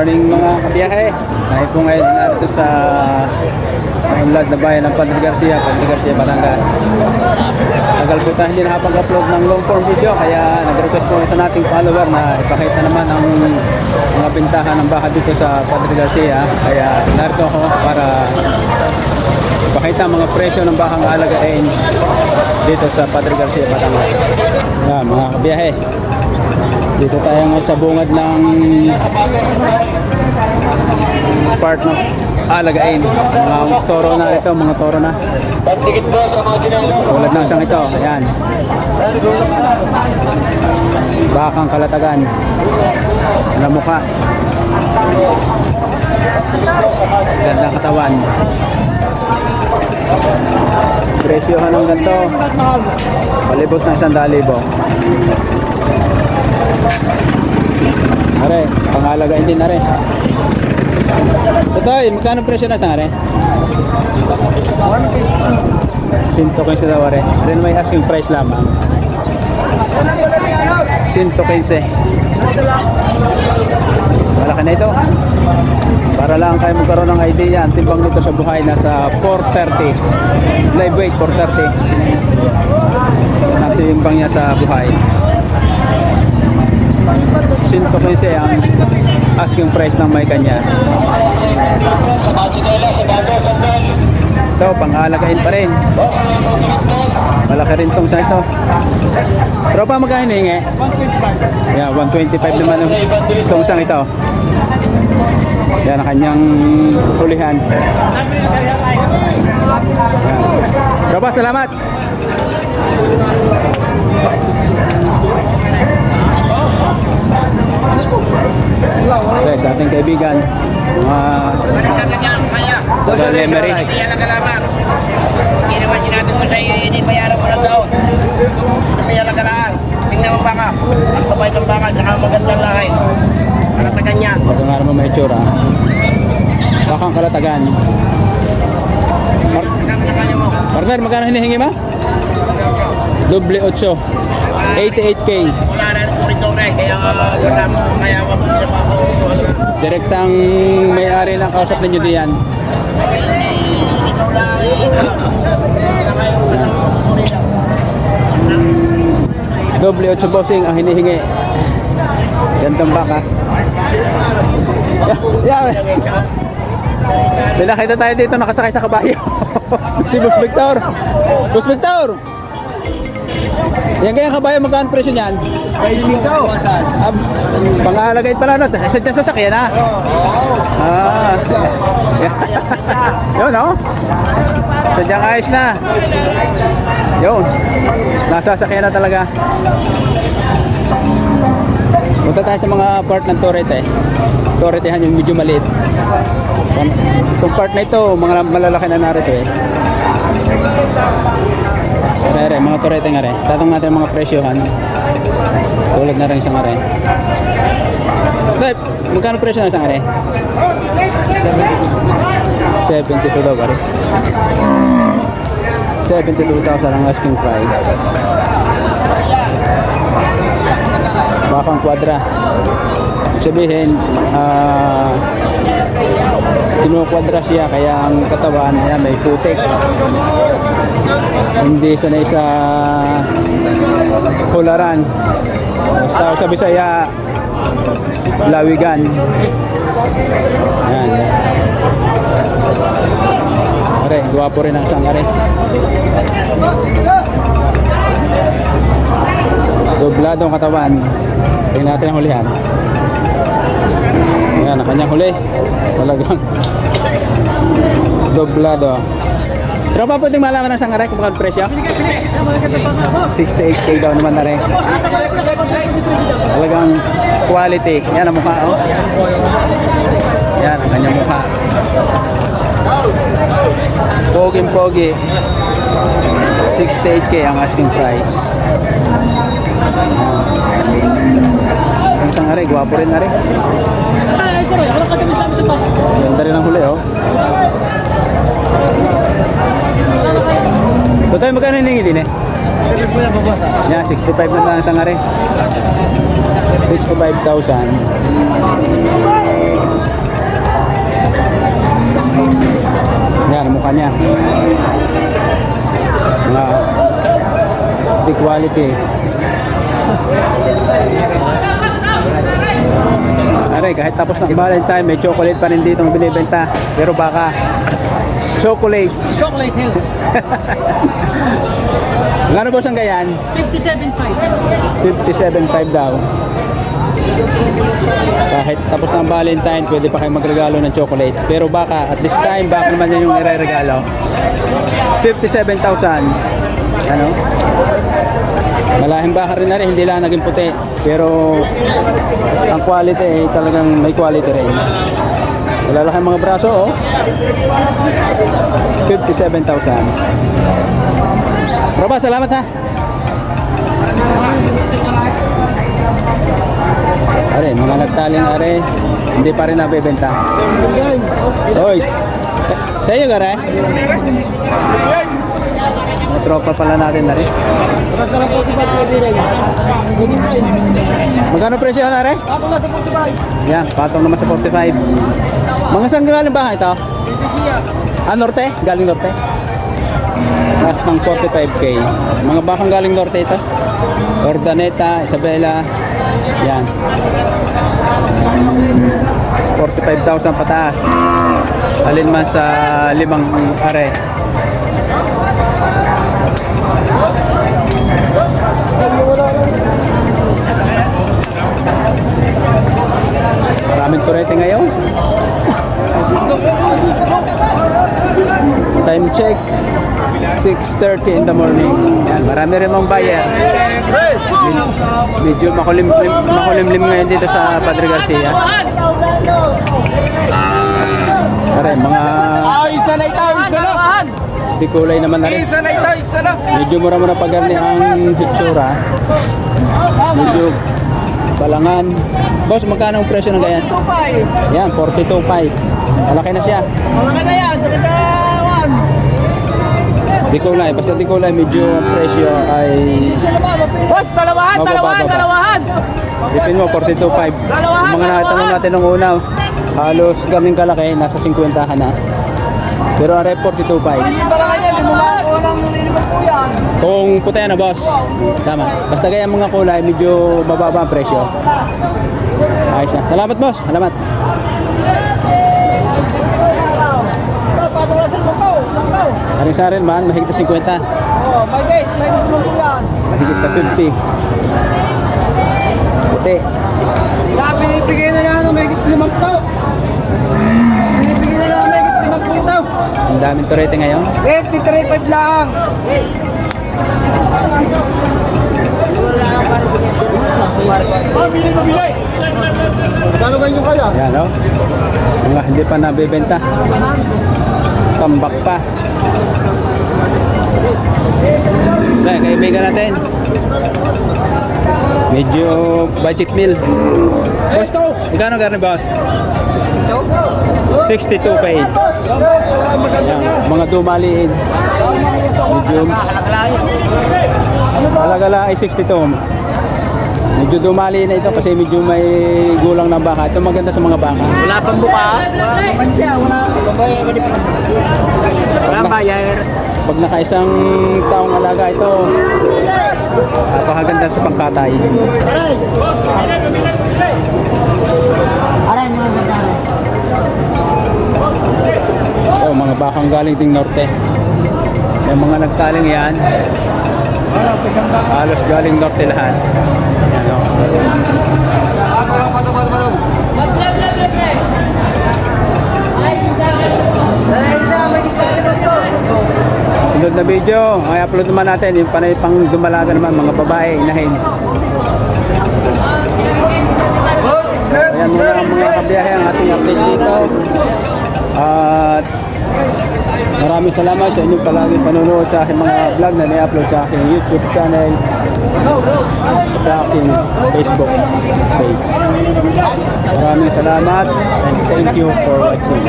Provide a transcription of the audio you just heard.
morning mga kabiyahe. Tayo po ngayon narito sa Maynlad na bayan ng Padre Garcia, Padre Garcia, Batangas. Tagal po tayo hindi nakapag-upload ng long form video kaya nag-request po sa nating follower na ipakita naman ang mga bintahan ng baka dito sa Padre Garcia. Kaya narito ako para ipakita ang mga presyo ng bakang alagain dito sa Padre Garcia, Batangas. Yan, mga kabiyahe. Dito tayo ngayon sa bungad ng part ng alagain. Mga toro na ito, mga toro na. Pagtikit po sa mga chinelas. Tulad ng isang ito, ayan. Bakang kalatagan. Ano mukha? Ganda ng katawan. Presyohan ng ganito. Palibot ng isang dalibo. Are, pangalagain din are. Ito, magkano presyo na sa are? 115 daw are. Then may asking price lamang. 115. Malaki na ito. Para lang kayo magkaroon ng idea, ang timbang nito sa buhay nasa 430. Live weight 430. Ang timbang niya sa buhay. 115 ang asking price ng may kanya. Ito, pang-alagain pa rin. Malaki rin tong sa ito. Tropa magkano hiningi? 125. Yeah, 125 naman itong isang ito. Yan ang kanyang hulihan. Tropa, salamat! Sa ating kaibigan, mga Para sa kanya, kaya. taga Lemery. Hindi yan naman sinabi ko sa iyo, hindi bayaran mo ng taon. Hindi yan lang kalaman. Tingnan mo baka. Ang kapay ng baka, tsaka magandang lahay. Para sa kanya. Ito nga naman may itsura. Bakang kalatagan. Par- na partner, magkano hinihingi mo? Doble 8. 88k. Wala na rin ito rin. Kaya uh, wala mo. Kaya wag mo na. Direktang may-ari ng kausap ninyo diyan. Doble 8 bossing ang hinihingi. Gandang baka. yeah, May nakita tayo dito nakasakay sa kabayo. si Boss Victor. Boss Victor! Yan kaya kabayo, magkano presyo niyan? Ah, pangalagay pala no. Isa dyan sasakyan ha. Ah. Yun no. Sadyang ayos na. Yun. Nasasakyan na talaga. Punta tayo sa mga part ng Torete. Toretehan yung medyo maliit. Itong part na ito, mga malalaki na narito eh. Are, are, mga Torete nga re. Tatang natin mga presyohan. Tulad na rin isang are. Step, magkano presyo na isang are? 72 daw pare. 72,000 ang asking price. Bakang kwadra. Sabihin, ah kinukwadra siya kaya ang katawan ayan, may putik. Hindi sanay sa hularan. Sa, sa Bisaya, lawigan. Ayan. Are, guwapo rin ang isang are. Doblado ang katawan. Tingnan natin ang hulihan. Ayan, ang kanyang huli. Talagang doblado. Pero pa pwedeng malaman ng sangare kung magkano presyo? 68k daw naman na rin. Talagang quality. Yan ang mukha, oh. Yan ang kanyang mukha. Poging pogi. 68k ang asking price isang are, gwapo rin are. Ay, ah, sir, ako lang katamis namin sa pag. Ganda rin ang huli, oh. Total, magkano hiningi din eh? 65 po na babasa. Yeah, 65 na lang isang are. 65,000. Yan, mukha niya. Mga uh, quality. Aray, kahit tapos ng Valentine, may chocolate pa rin dito binibenta. Pero baka, chocolate. Chocolate Hills. Gano boss ang gayan? 57.5. 57.5 daw. Kahit tapos ng Valentine, pwede pa kayo magregalo ng chocolate. Pero baka, at this time, baka naman yun yung nire-regalo. 57,000. Ano? Malahing baka rin na rin, hindi lang naging puti. Pero ang quality eh, talagang may quality rin. Malalaki ang mga braso, oh. 57,000. Roba, salamat ha. Are, mga nagtaling are, hindi pa rin nabebenta. Hoy, sa iyo gare? Mga tropa pala natin na rin. Basta lang 45 kaibigan. Hihintay. Magkano presyo na rin? Ako na sa 45. Yan, patong naman sa 45. Mga saan galing ba ito? Bibisiya. Ah, Norte? Galing Norte? Last ng 45k. Mga bakang galing Norte ito. Ordaneta, Isabela. Yan. 45,000 pataas. Alin man sa limang are. Maraming kurete ngayon. Time check 6.30 in the morning Yan, marami rin mong buyer Med- Medyo makulimlim, makulimlim ngayon dito sa Padre Garcia Pare, mga Ah, isa na ito, isa na. di kulay naman na rin Isa na ito, isa na. Medyo mura-mura pa gani ang hitsura Medyo balangan Boss, magkano ang presyo ng ganyan? 25. Yan, 42.5 Malaki na siya Mga ka na yan. Talaga one. Di kulay, basta di kulay medyo ang presyo ay. Boss, dalawahan, dalawahan, dalawahan. Sipin mo, 42.5. Yung mga nakatanong natin nung una, halos kaming kalaki, nasa 50 ka na. Pero are 42.5. Hindi ba lang yan? Hindi mo makakuha ng nililiman po yan. Kung puti na boss, tama. Basta kaya mga kulay, medyo mababa ang presyo. Ayos siya. Salamat boss, salamat. Wala sa rin man, mahigit na 50. Oh, may gate. May gate po yan. Mahigit na 50. Puti. Kaya pinipigay na lang ng may gate limang tao. Pinipigay na lang ng may gate limang po tao. Ang daming turete ngayon. Eh, 35 lang. Yan o. Mga hindi pa nabebenta. Tambak pa. Kaya kaibigan natin. Medyo budget meal. Boss, magkano garni boss? 62 paid. Yan, mga dumaliin. Medyo Talagala ay 62. Medyo dumali na ito kasi medyo may gulang ng baka. Ito maganda sa mga baka. Wala pang buka. Wala. Wala bayar. Pag nakaisang taong alaga ito, napakaganda sa pangkatay. Aray, mga bakang galing ding norte. Yung mga nagtaling yan, halos galing norte lahat. Yan, tao. Sunod na video, ay upload naman natin yung panay pang dumalaga naman mga babae, inahin. Ayan muna ang mga kabiyahe ang ating update dito. At maraming salamat sa inyong palaging panonood sa aking mga vlog na ni-upload sa aking YouTube channel at sa aking Facebook page. Maraming salamat and thank you for watching.